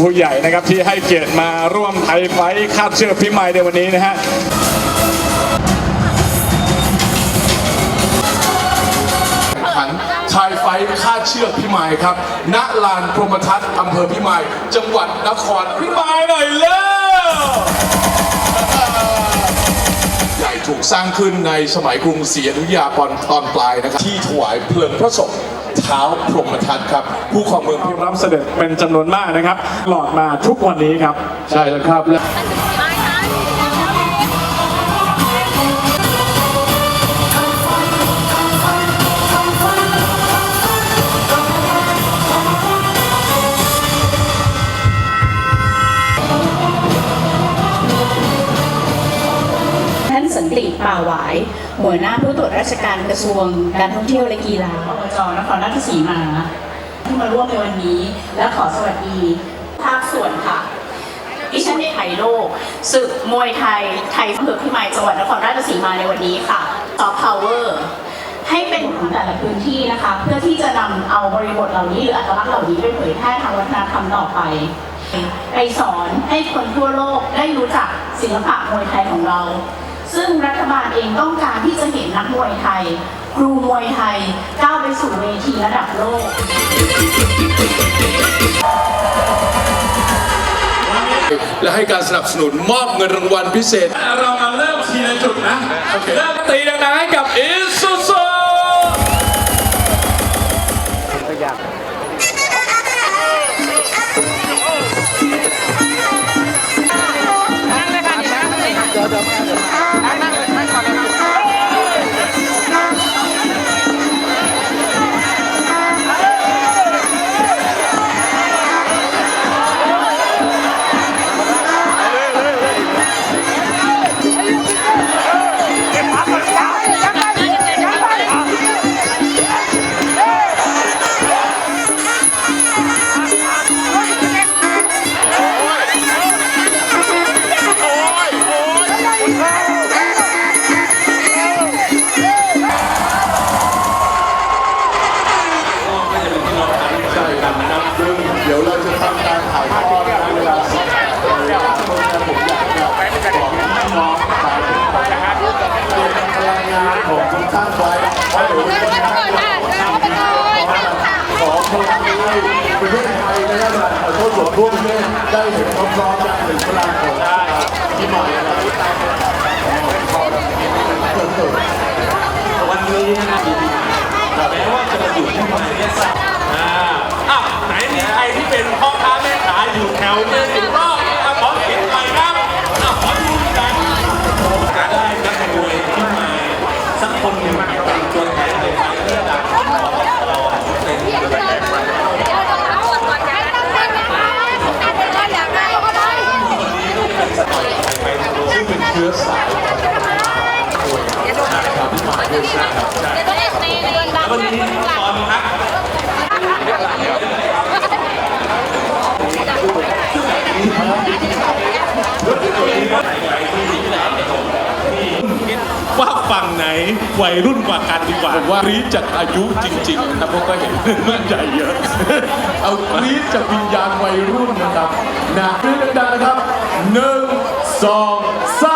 ผู้ใหญ่นะครับที่ให้เกียรติมาร่วมไทยไฟคาดเชือกพิมายในวันนี้นะฮะขันชายไฟคาดเชือกพิมายครับ ณ ลานพรหมทัศน์อำเภอพิมาย จังหวัดนครพิมายหน่อยเร็วใหญ่ถูกสร้างขึ้นในสมัยกรุงศรีอยุธยาตอนตอนปลายนะครับ ที่ถวายเพลิงพระศพ เท้าพรหมทัศน์ครับ ผู้ครองเมืองพิมายรับเสด็จเป็นจำนวนมากนะครับหลอดมาทุกวันนี้ครับ ใช่แล้วครับและท่านสันติป่าหวาย หัวหน้าผู้ตรวจราชการกระทรวง การท่องเที่ยวและกีฬาอบจนครราชสีมา ที่มาร่วมในวันนี้ และขอสวัสดีภาคส่วนค่ะดิฉันได้ไทยโลกศึกมวยไทย ไทยอำเภอพิมายจังหวัดนครราชสีมาในวันนี้ค่ะซอฟต์พาวเวอร์ให้เป็นของแต่ละพื้นที่นะคะ เพื่อที่จะนำเอาบริบทเหล่านี้หรืออัตลักษณ์เหล่านี้ไปเผยแพร่ทางวัฒนธรรมต่อไป ไปสอนให้คนทั่วโลกได้รู้จักศิลปะมวยไทยของเรา ซึ่งรัฐบาลเองต้องการที่จะเห็นนัก มวยไทย ครูมวยไทยก้าวไปสู่เวทีระดับโลกและให้การสนับสนุนมอบเงินรางวัลพิเศษ เรามาเริ่มทีละจุดนะ เริ่มตีดังๆให้กับอิสุสุใส่วนร่วมประเทศได้เห็นพร้อมๆกันถึงพลังของพี่หม่นะวันนี้นะแม้ว่าจะมาอยู่ที่มาเนี่ยสักอ่าอะไหนมีใครที่เป็นพ่อค้าแม่ขายอยู่แถวเมือยู่รอบเสียงหน่อยครับอ้าวขอดูกันจะได้นักมวยที่มาสักคนหนึ่งเป็นตัวแทนในไฟระดับของเราเป็นตัวแทนไปไปทางโลก ซึ่งเป็นเชื้อสายของชาวที่มาด้วยนะครับวันนี้ตอนพักว่าฝั่งไหนวัยรุ่นกว่ากันดีกว่าว่ากรีดจากอายุจริงๆนะครับเพราะก็เห็นรุ่นใหญ่เยอะ เอากรีดจากวิญญาณวัยรุ่นนะครับนะกรี๊ดดังๆนะครับหนึ่งสองสาม